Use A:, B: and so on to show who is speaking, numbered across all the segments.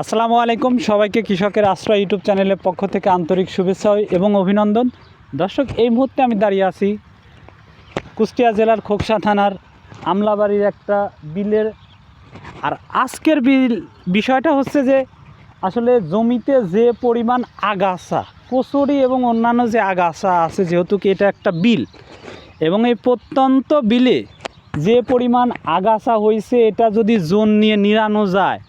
A: আসসালামু আলাইকুম। সবাইকে কৃষকের আশ্রয় ইউটিউব চ্যানেলের পক্ষ থেকে আন্তরিক শুভেচ্ছা এবং অভিনন্দন। দর্শক, এই মুহূর্তে আমি দাঁড়িয়ে আছি কুষ্টিয়া জেলার খোকসা থানার আমলাবাড়ির একটা বিলের। আর আজকের বিল বিষয়টা হচ্ছে যে, আসলে জমিতে যে পরিমাণ আগাছা, কচুরি এবং অন্যান্য যে আগাছা আছে, যেহেতু কি এটা একটা বিল, এবং এই প্রত্যন্ত বিলে যে পরিমাণ আগাছা হয়েছে, এটা যদি জোন নিয়ে নিরানো যায়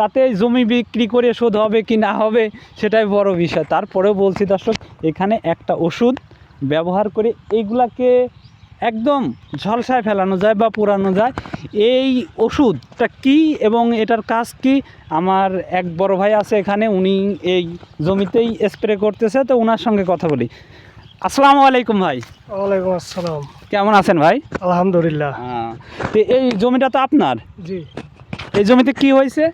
A: তাতে জমি বিক্রি করে শোধ হবে কি না হবে সেটাই বড় বিষয়। তারপরেও বলছি দর্শক এখানে একটা ওষুধ ব্যবহার করে এইগুলাকে একদম ঝলসায় ফেলানো যায় বা পোড়ানো যায়। এই ওষুধটা কি এবং এটার কাজ কি? আমার এক বড় ভাই আছে এখানে উনি এই জমিতেই স্প্রে করতেছে তো ওনার সঙ্গে কথা বলি। আসসালামু আলাইকুম ভাই।
B: ওয়ালাইকুম আসসালাম।
A: কেমন আছেন ভাই?
B: আলহামদুলিল্লাহ।
A: হ্যাঁ। তো এই জমিটা তো আপনার?
B: জি।
A: এই জমিতে কি হয়েছে?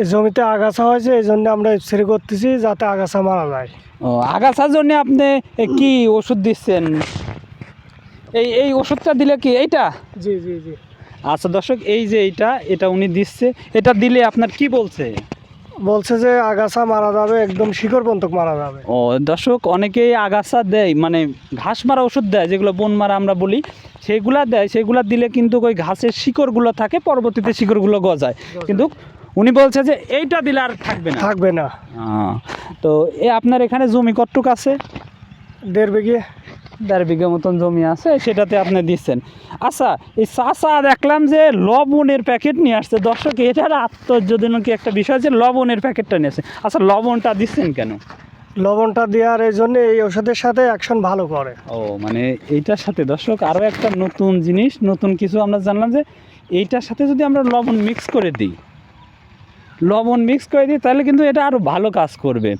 B: এই জমিতে আগাছা হয়েছে এই জন্য আমরা স্প্রে করতেছি যাতে আগাছা মারা যায়।
A: ও আগাছার জন্য আপনি কি ওষুধ দিচ্ছেন? এই এই ওষুধটা দিলে কি এইটা?
B: জি জি জি।
A: আচ্ছা দর্শক এই যে এইটা এটা উনি দিচ্ছে এটা দিলে আপনার কি বলছে?
B: বলছে যে আগাছা মারা যাবে একদম শিকড় পর্যন্ত মারা যাবে।
A: ও দর্শক অনেকেই আগাছা দেয় মানে ঘাস মারা ওষুধ দেয় যেগুলো বন মারা আমরা বলি সেগুলা দেয় সেগুলা দিলে কিন্তু ওই ঘাসের শিকড়গুলো থাকে পরবর্তীতে শিকড়গুলো গজায়। কিন্তু উনি বলছে যে এইটা দিলে আর থাকবে না।
B: থাকবে না।
A: তো এ আপনার এখানে জমি কতটুক আছে?
B: দেড় বিঘে।
A: দেড় বিঘা মতন জমি আছে সেটাতে আপনি দিচ্ছেন। আচ্ছা এই চাষা দেখলাম যে লবণের প্যাকেট নিয়ে আসছে। দর্শক এটার আশ্চর্যজনক একটা বিষয় যে লবণের প্যাকেটটা নিয়ে আসছে। আচ্ছা লবণটা দিচ্ছেন কেন?
B: লবণটা দেওয়ার এই জন্য এই ওষুধের সাথে অ্যাকশন ভালো করে।
A: ও মানে এইটার সাথে দর্শক আরও একটা নতুন জিনিস নতুন কিছু আমরা জানলাম যে এইটার সাথে যদি আমরা লবণ মিক্স করে দিই লবণ মিক্স করে দিই তাহলে কিন্তু এটা আরও ভালো কাজ করবে।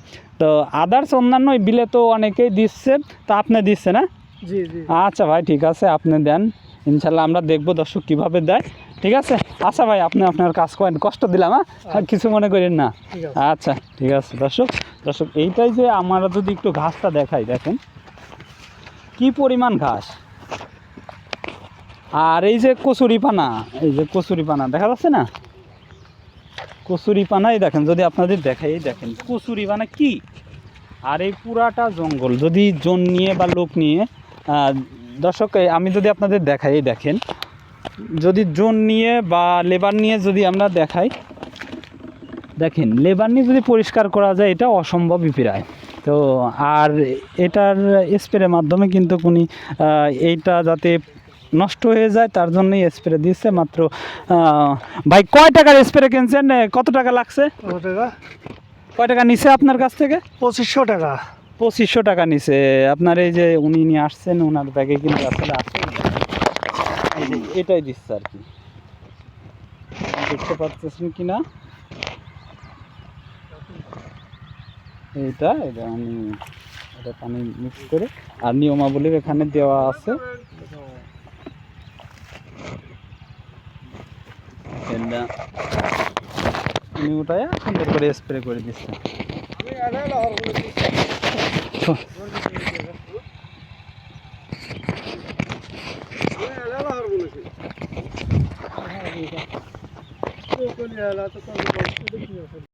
A: তো আদার্স অন্যান্য ওই বিলে তো অনেকেই দিচ্ছে তা আপনি দিচ্ছে না?
B: জি জি।
A: আচ্ছা ভাই ঠিক আছে আপনি দেন। ইনশাল্লাহ আমরা দেখব দর্শক কীভাবে দেয়। ঠিক আছে? আচ্ছা ভাই আপনি আপনার কাজ করেন কষ্ট দিলাম হ্যাঁ? আর কিছু মনে করেন না। আচ্ছা ঠিক আছে দর্শক। দর্শক এইটাই যে আমরা যদি একটু ঘাসটা দেখাই দেখেন। কি পরিমাণ ঘাস? আর এই যে কচুরি পানা এই যে কচুরি পানা দেখা যাচ্ছে না? কচুরি পানাই দেখেন, যদি আপনাদের দেখাই দেখেন, কচুরি পানা কি? আর এই পুরাটা জঙ্গল, যদি জন নিয়ে বা লোক নিয়ে দর্শক আমি যদি আপনাদের দেখাই দেখেন, যদি জোন নিয়ে বা লেবার নিয়ে যদি আমরা দেখাই, দেখেন, লেবার নিয়ে যদি পরিষ্কার করা যায়, এটা অসম্ভবই প্রায়। তো, আর এটার স্প্রে মাধ্যমে কিন্তু উনি এইটা যাতে নষ্ট হয়ে যায় তার জন্যই স্প্রে দিচ্ছে মাত্র ভাই কয় টাকার স্প্রে কিনছেন? কত টাকা লাগছে? কয় টাকা নিছে আপনার কাছ থেকে?
B: পঁচিশশো টাকা।
A: পঁচিশশো টাকা নিছে। আপনার এই যে উনি নিয়ে আসছেন ওনার ব্যাগে কিন্তু আসলে যে এটাই দিচ্ছে আর কি। দেখতে পাচ্ছেন কি না? এইটা এটা আমি এটা পানি মিক্স করে। আর নিয়মাবলী এখানে দেওয়া আছে। এটা উনি ওটায় সুন্দর করে স্প্রে করে দিচ্ছে